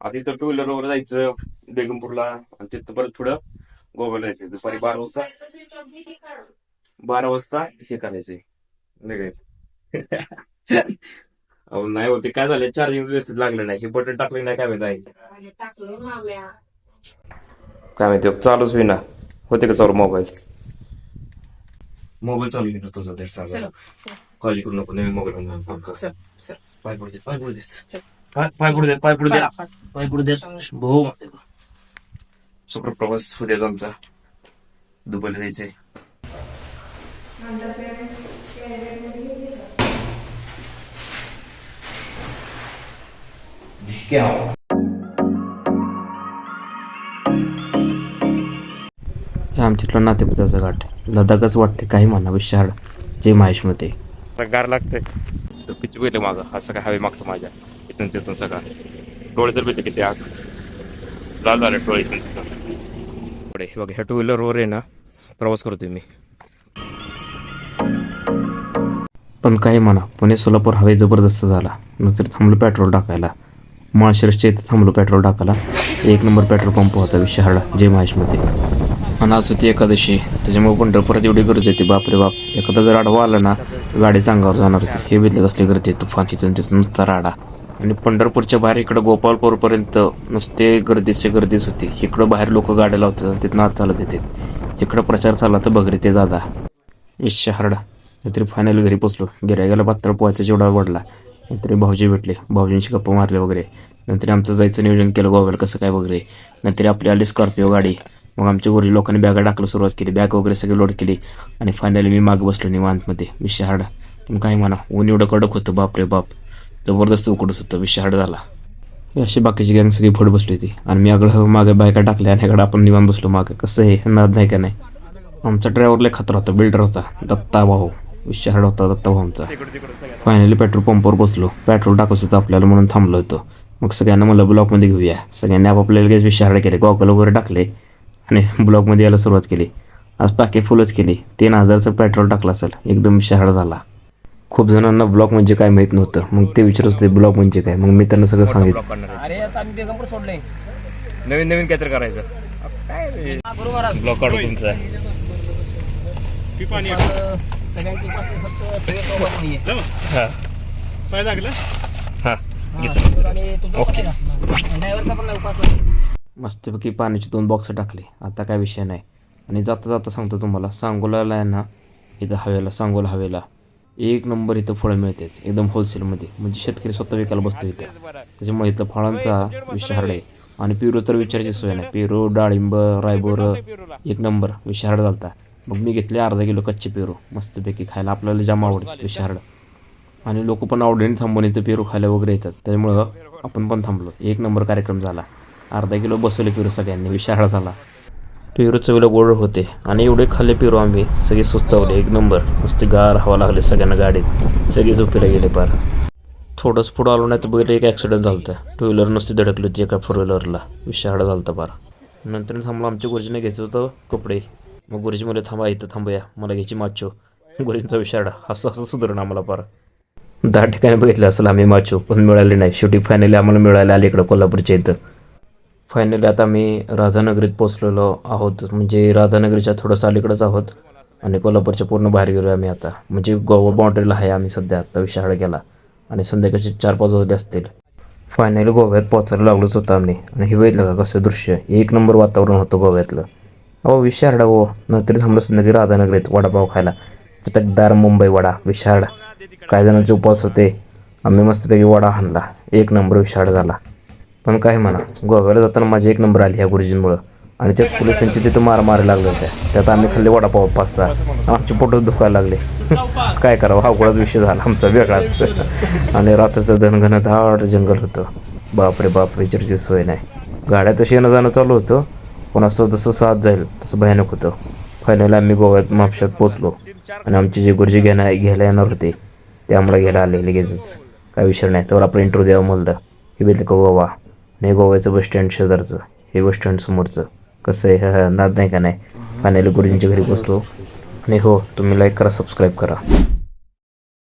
आता इथं टू व्हीलरवर जायचं बेगमपूरला आणि तिथं परत पुढं गोव्याला जायचं दुपारी बारा वाजता. बारा वाजता हे करायचंय. निघायचं. अहो नाही होते काय झालं चार्जिंग व्यवस्थित लागलं नाही. हे बटन टाकलं नाही काय माहिती आहे? काय माहिती चालूच होईना. होते का चालू मोबाईल मोबाईल चालू घेणार तुझा दीड सांगा काळजी करू नको नवीन मोबाईल फोन कर. पाय पडू देत पाय पाय पाय पडू देत पाय भाऊ प्रवास उद्याच आमचा दुबईला जायचंय. हे आमच्यातलं नातेपुताचं घाट लडाखच वाटते काही म्हणा विशाळ जे महेशमध्ये गार लागतंय. पिच गेले माझा असं काय हवे मागचं माझ्या. इथून तिथून सगळा डोळे तर भेटले किती आग. लाल झाले डोळे इथून तिथून पुढे हे बघा ह्या टू व्हीलरवर आहे ना प्रवास करतोय मी. पण काही म्हणा पुणे सोलापूर हवे जबरदस्त झाला. नंतर थांबलो पेट्रोल टाकायला. माळशिरसच्या इथं थांबलो पेट्रोल टाकायला. एक नंबर पेट्रोल पंप होता विशाळला जय महेशमध्ये आणि आज होती एकादशी. त्याच्यामुळे पंढरपुरात एवढी गर्दी होती बापरे बाप. एखादा जर आडवा आला ना गाडी सांगावर जाणार होती. हे बितले कसली गर्दी आहे, तुफान इथून तिथून नुसता राडा. आणि पंढरपूरच्या बाहेर इकडं गोपालपूरपर्यंत नुसते गर्दीची गर्दीच होती. इकडं बाहेर लोक गाड्या लावतात तिथं आत चालत येते. इकडं प्रचार चालला तर बघ रे ते दादा. इश्य हरडा नाहीतरी फायनल घरी पोचलो. गिरायगाला पात्र पोहायचा जेवढा वाढला नाहीतरी भाऊजी भेटले. भाऊजींशी गप्पा मारले वगैरे. नंतर आमचं जायचं नियोजन केलं गोव्याला कसं काय वगैरे. नंतर आपली आली स्कॉर्पिओ गाडी. मग आमच्या गुरुजी लोकांनी बॅगा टाकलं सुरुवात केली. बॅग वगैरे सगळी लोड केली. आणि फायनली मी मागं बसलो निवांतमध्ये. विषय हाडा पण काय म्हणा. ऊन एवढं कडक होतं. बाप रे बाप. जबरदस्त उकडत होतं विषय हाड झाला अशी बाकीची गँग सगळी फोड बसली होती. आणि मी आगळं मागे बायका टाकल्या आणि इकडं आपण निवांत बसलो. मागे कसं हे नाद नाही का नाही? आमचा ड्रायव्हरला खतरा होता बिल्डर होता. दत्ता भाऊ विषय हाड होता दत्ता भाऊ आमचा फायनली पेट्रोल पंपवर बसलो. पेट्रोल टाकायचं होतं आपल्याला म्हणून थांबलो होतो. मग सगळ्यांना मला ब्लॉकमध्ये घेऊया. सगळ्यांनी आपापल्या लगेच विषय केले. गॉगल वगैरे टाकले आणि ब्लॉकमध्ये यायला सुरुवात केली. आज टाके फुलच केली. तीन हजारचं पेट्रोल टाकलं असेल. एकदम विषय झाला. खूप जणांना ब्लॉक म्हणजे काय माहीत नव्हतं. मग ते विचारत होते ब्लॉक म्हणजे काय? मग मी त्यांना सगळं सांगितलं. अरे आता आम्ही बेगमपूर सोडले. नवीन नवीन काहीतरी करायचं. बरोबर आहे. ब्लॉक काढू तुमचा. आता सगळ्यांची उपास फक्त सगळे नाहीये. हा. पाय लागलं? हा. हा, आणि तुझा पण आहे का? ड्रायव्हरचा पण नाही उपास नाही. मस्तपैकी पाण्याचे दोन बॉक्स टाकले. आता काय विषय नाही. आणि जाता जाता सांगतो तुम्हाला आहे ना इथं हवेला सांगोला हवेला. एक नंबर इथं फळं मिळतात एकदम होलसेलमध्ये म्हणजे शेतकरी स्वतः विकायला बसतो इथं. त्याच्यामुळे इथं फळांचा विषारड आहे. आणि पेरू तर विचारायची सोय नाही. पेरू डाळिंब रायबोर एक नंबर विषारड झालता. मग मी घेतले अर्धा किलो कच्चे पेरू. मस्तपैकी खायला आपल्याला जाम आवडते विषारड आणि लोक पण आवडीने थांबून इथं पेरू खायला वगैरे येतात. त्यामुळं आपण पण थांबलो. एक नंबर कार्यक्रम झाला. अर्धा किलो बसवले पेरू सगळ्यांनी. विशाळ झाला. पेरू चवीला गोड होते आणि एवढे खाल्ले पेरू आम्ही सगळे सुस्तावले. एक नंबर. नुसते गार हवा लागले सगळ्यांना गाडीत. सगळे झोपीला गेले पार. थोडंच पुढं आलो नाही तर बघितलं एक ॲक्सिडेंट झालं होतं टू व्हीलर नुसती धडकली होती एका फोर व्हीलरला विषाडा झालं होतं पार. नंतर थांबलो. आमच्या गुरुजीने घ्यायचं होतं कपडे. मग गुरुजी मला थांबा इथं थांबूया. मला घ्यायची माचो. गुरुजींचा विषाडा असं असं सुधारणं आम्हाला पार. दहा ठिकाणी बघितलं असेल आम्ही माचो पण मिळाले नाही. शेवटी फायनली आम्हाला मिळाले आले इकडं कोल्हापूरच्या इथं. फायनली आता आम्ही राधानगरीत पोचलेलो आहोत. म्हणजे राधानगरीच्या थोडंसं अलीकडंच आहोत. आणि कोल्हापूरच्या पूर्ण बाहेर गेलो आम्ही आता. म्हणजे गोवा बाउंड्रीला आहे आम्ही सध्या आता विशाळ गेला आणि संध्याकाळचे चार पाच वाजले असतील. फायनली गोव्यात पोचायला लागलोच होतो आम्ही. आणि हे बघितलं का कसं दृश्य? एक नंबर वातावरण होतं गोव्यातलं. अहो विशारडा हो. नंतर थांबलं संध्याकाळी राधानगरीत वडापाव खायला. चटकदार मुंबई वडा विशाळ काही जणांचे उपवास होते. आम्ही मस्तपैकी वडा हाणला एक नंबर विशाळ झाला. पण काय म्हणा गोव्याला जाताना माझी एक नंबर आली ह्या गुरुजींमुळं. आणि त्यात पोलिसांची तिथं मार मारायला लागल्या होत्या त्यात आम्ही खाल्ले वडापाव पाच सहा. आमचे पोटच दुखायला लागले. काय करावं अवघडच विषय झाला आमचा वेगळाच. आणि रात्रीचं धनघन धाड जंगल होतं. बापरे बापरे विचारची सोय नाही. गाड्या तशी येणं जाणं चालू होतं. पण असं जसं साथ जाईल तसं भयानक होतं. फायनली आम्ही गोव्यात म्हापशात पोचलो आणि आमचे जे गुरुजी घेण्या घ्यायला येणार होते ते आम्हाला घ्यायला आले लगेचच. काय विषय नाही तर आपलं इंटरव्ह्यू द्यावं म्हणलं. हे भेटलं का गोवा? नाही गोव्याचं बस स्टँड शेजारचं. हे बस स्टँड समोरचं. कसं आहे? हा, नाद नाही का नाही? फायनली गुरुजींच्या घरी बसलो आणि हो तुम्ही लाईक करा सबस्क्राईब करा.